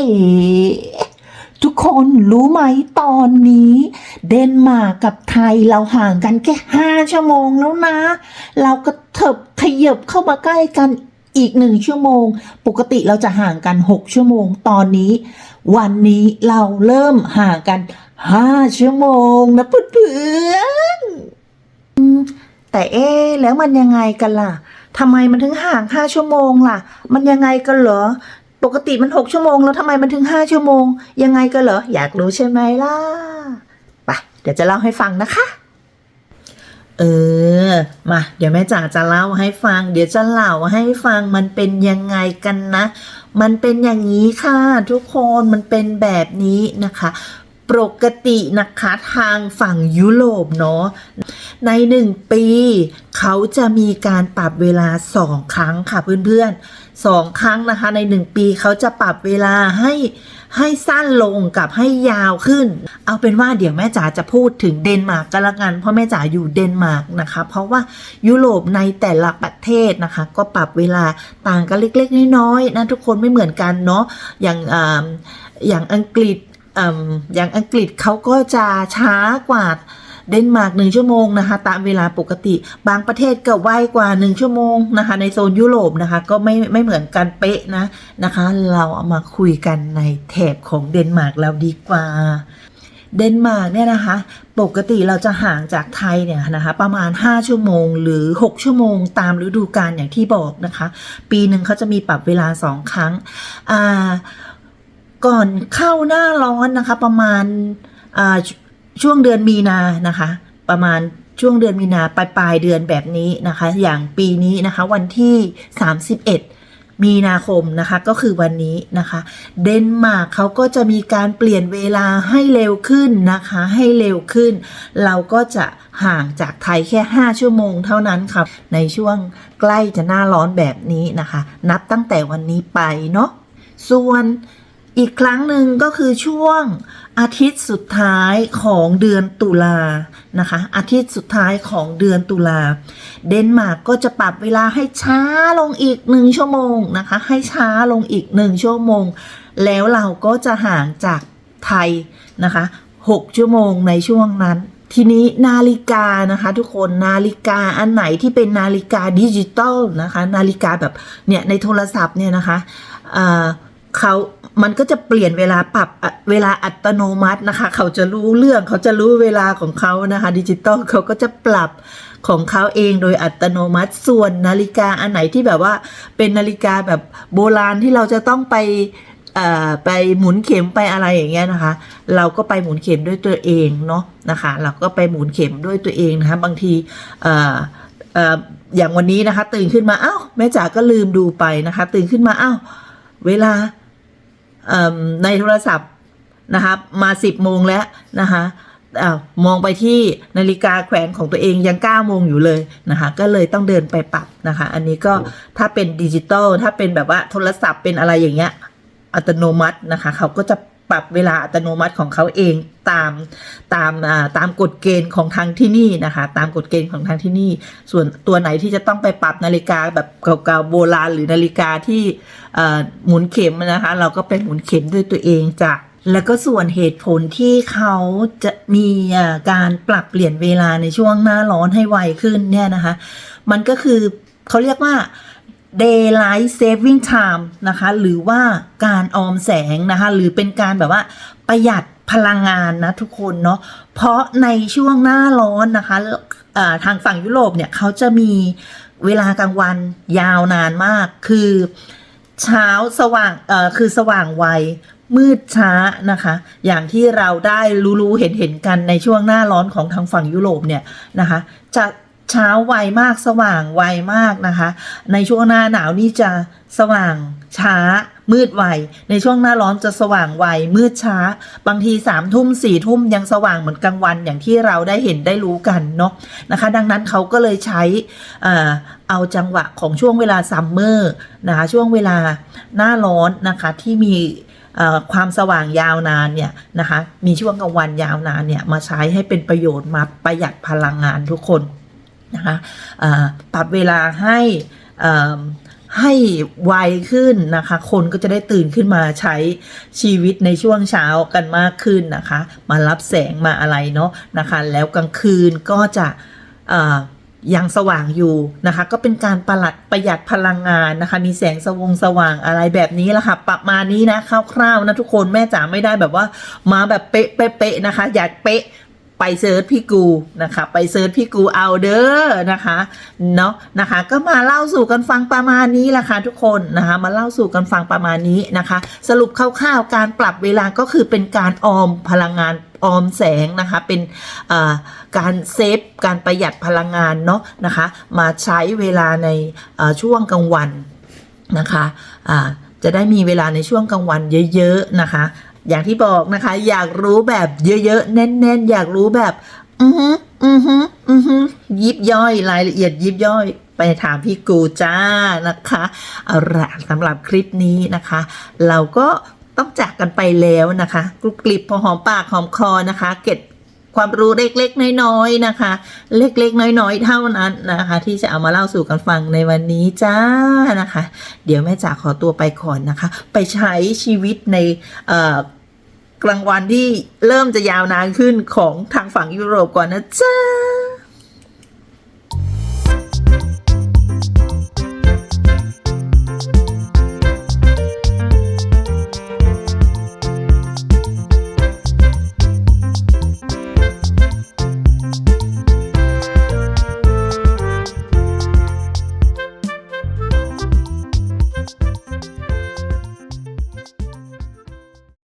อ๋ทุกคนรู้ไหมตอนนี้ เดนมาร์กกับไทยเราห่างกันแค่ห้าชั่วโมงแล้วนะ เราก็เถิบขยับเข้ามาใกล้กันอีกหนึ่งชั่วโมง ปกติเราจะห่างกันหกชั่วโมงตอนนี้ วันนี้เราเริ่มห่างกันห้าชั่วโมงนะเพื่อนๆแต่เอ๊แล้วมันยังไงกันล่ะทำไมมันถึงห่างห้าชั่วโมงล่ะ มันยังไงกันเหรอ ปกติมันหกชั่วโมง แล้วทำไมมันถึงห้าชั่วโมง ยังไงกันเหรอ อยากรู้ใช่ไหมล่ะไปเดี๋ยวจะเล่าให้ฟังนะคะ เออ มา เดี๋ยวแม่จ๋าจะเล่าให้ฟัง เดี๋ยวจะเล่าให้ฟังมันเป็นยังไงกันนะ มันเป็นอย่างนี้ค่ะ ทุกคนมันเป็นแบบนี้นะคะปกตินะคะทางฝั่งยุโรปเนาะในหนึ่งปี เขาจะมีการปรับเวลาสองครั้งค่ะเพื่อนๆ สองครั้งนะคะในหนึ่งปีเขาจะปรับเวลาให้ให้สั้นลงกับให้ยาวขึ้น เอาเป็นว่าเดี๋ยวแม่จ๋าจะพูดถึงเดนมาร์กกันละกัน เพราะแม่จ๋าอยู่เดนมาร์กนะคะ เพราะว่ายุโรปในแต่ละประเทศนะคะ ก็ปรับเวลาต่างกันเล็กๆน้อยๆนะทุกคนไม่เหมือนกันเนาะอย่างออย่างอังกฤษออย่างอังกฤษเขาก็จะช้ากว่า เดนมาร์กหนึ่งชั่วโมงนะคะ ตามเวลาปกติ บางประเทศก็ไวกว่าหนึ่งชั่วโมงนะคะ ในโซนยุโรปนะคะ ก็ไม่ไม่เหมือนกันเป๊ะนะนะคะ เราเอามาคุยกันในแถบของเดนมาร์กเราดีกว่าเดนมาร์กเนี่ยนะคะ ปกติเราจะห่างจากไทยเนี่ยนะคะประมาณ 5 ชั่วโมง หรือ 6 ชั่วโมง ตามฤดูกาลอย่างที่บอกนะคะ ปีหนึ่งเขาจะมีปรับเวลา 2 ครั้งอ่าก่อนเข้าหน้าร้อนนะคะประมาณ ช่วงเดือนมีนานะคะ ประมาณช่วงเดือนมีนาปลายปลายเดือนแบบนี้นะคะ อย่างปีนี้นะคะวันที่ 31 มีนาคมนะคะก็คือวันนี้นะคะ เดนมาร์กเขาก็จะมีการเปลี่ยนเวลาให้เร็วขึ้นนะคะ ให้เร็วขึ้น เราก็จะห่างจากไทยแค่ 5 ชั่วโมงเท่านั้นครับในช่วงใกล้จะหน้าร้อนแบบนี้นะคะ นับตั้งแต่วันนี้ไปเนาะส่วน อีกครั้งหนึ่งก็คือช่วงอาทิตย์สุดท้ายของเดือนตุลานะคะ อาทิตย์สุดท้ายของเดือนตุลา เดนมาร์กก็จะปรับเวลาให้ช้าลงอีกหนึ่งชั่วโมงนะคะ ให้ช้าลงอีกหนึ่งชั่วโมง แล้วเราก็จะห่างจากไทยนะคะหกชั่วโมงในช่วงนั้น ทีนี้นาฬิกานะคะ ทุกคนนาฬิกาอันไหนที่เป็นนาฬิกาดิจิตอลนะคะ นาฬิกาแบบเนี่ยในโทรศัพท์เนี่ยนะคะอ่า เขามันก็จะเปลี่ยนเวลาปรับเวลาอัตโนมัตินะคะ เขาจะรู้เรื่องเขาจะรู้เวลาของเขานะคะดิจิตอลเขาก็จะปรับของเขาเองโดยอัตโนมัติส่วนนาฬิกาอันไหนที่แบบว่าเป็นนาฬิกาแบบโบราณที่เราจะต้องไปไปหมุนเข็มไปอะไรอย่างเงี้ยนะคะ เราก็ไปหมุนเข็มด้วยตัวเองเนาะนะคะ เราก็ไปหมุนเข็มด้วยตัวเองนะคะ บางทีอย่างวันนี้นะคะ ตื่นขึ้นมาอ้าวแม่จ๋าก็ลืมดูไปนะคะ ตื่นขึ้นมาอ้าวเวลา ในโทรศัพท์นะครับมาสิบโมงแล้วนะคะอมองไปที่นาฬิกาแขวนของตัวเองยังเก้าโมงอยู่เลยนะคะ ก็เลยต้องเดินไปปรับนะคะ อันนี้ก็ถ้าเป็นดิจิตอลถ้าเป็นแบบว่าโทรศัพท์เป็นอะไรอย่างเงี้ยอัตโนมัตินะคะ เขาก็จะ ปรับเวลาอัตโนมัติของเขาเองตามตามอ่าตามกฎเกณฑ์ของทางที่นี่นะคะ ตามกฎเกณฑ์ของทางที่นี่ ส่วนตัวไหนที่จะต้องไปปรับนาฬิกาแบบเก่าๆโบราณหรือนาฬิกาที่อ่อหมุนเข็มนะคะ เราก็ไปหมุนเข็มด้วยตัวเองจ้ะแล้วก็ส่วนเหตุผลที่เขาจะมีอ่าการปรับเปลี่ยนเวลาในช่วงหน้าร้อนให้ไวขึ้นเนี่ยนะคะ มันก็คือเขาเรียกว่า daylight saving time นะคะ หรือว่าการออมแสงนะคะ หรือเป็นการแบบว่าประหยัดพลังงานนะทุกคนเนาะ เพราะในช่วงหน้าร้อนนะคะทางฝั่งยุโรปเนี่ยเขาจะมีเวลากลางวันยาวนานมาก คือเช้าสว่างเอ่อคือสว่างไวมืดช้านะคะ อย่างที่เราได้รู้ๆเห็นเห็นๆกันในช่วงหน้าร้อนของทางฝั่งยุโรปเนี่ยนะคะ จะ เช้าไวมากสว่างไวมากนะคะ ในช่วงหน้าหนาวนี่จะสว่างช้า มืดไว ในช่วงหน้าร้อนจะสว่างไว มืดช้า บางทีสามทุ่มสี่ทุ่มยังสว่างเหมือนกลางวันอย่างที่เราได้เห็นได้รู้กันเนาะนะคะ ดังนั้นเขาก็เลยใช้เอาจังหวะของช่วงเวลาซัมเมอร์นะคะช่วงเวลาหน้าร้อนนะคะที่มีความสว่างยาวนานเนี่ยนะคะมีช่วงกลางวันยาวนานเนี่ยมาใช้ให้เป็นประโยชน์มาประหยัดพลังงานทุกคน นะคะปรับเวลาให้ให้ไวขึ้นนะคะ คนก็จะได้ตื่นขึ้นมาใช้ชีวิตในช่วงเช้ากันมากขึ้นนะคะ มารับแสงมาอะไรเนาะนะคะ แล้วกลางคืนก็จะยังสว่างอยู่นะคะ ก็เป็นการประหลัดประหยัดพลังงานนะคะ มีแสงสวงสว่างอะไรแบบนี้ละค่ะ ประมาณนี้นะคร่าวๆนะทุกคนแม่จ๋าไม่ได้แบบว่า มาแบบเป๊ะเป๊ะเป๊ะนะคะ อยากเป๊ะ ไปเซิร์ชพี่กูนะคะไปเซิร์ชพี่กูเอาเด้อนะคะเนาะนะคะก็มาเล่าสู่กันฟังประมาณนี้ละค่ะทุกคนนะคะมาเล่าสู่กันฟังประมาณนี้นะคะ สรุปคร่าวๆการปรับเวลาก็คือเป็นการออมพลังงานออมแสงนะคะเป็นการเซฟการประหยัดพลังงานเนาะนะคะมาใช้เวลาในช่วงกลางวันนะคะอ่าจะได้มีเวลาในช่วงกลางวันเยอะๆนะคะ อย่างที่บอกนะคะ อยากรู้แบบเยอะๆแน่นๆ อยากรู้แบบ อือฮึอือฮึอือฮึยิบย่อยรายละเอียดยิบย่อย ไปถามพี่กูจ้านะคะเอาละสำหรับคลิปนี้นะคะ เราก็ต้องจากกันไปแล้วนะคะกรุบกริบพอหอมปากหอมคอนะคะ เก็บ ความรู้เล็กๆ น้อยๆนะคะ เล็กๆ น้อยๆ เท่านั้นนะคะ ที่จะเอามาเล่าสู่กันฟังในวันนี้จ้านะคะ เดี๋ยวแม่จ๋าขอตัวไปก่อนนะคะ ไปใช้ชีวิตในกลางวันที่เริ่มจะยาวนานขึ้นของทางฝั่งยุโรปก่อนนะจ้า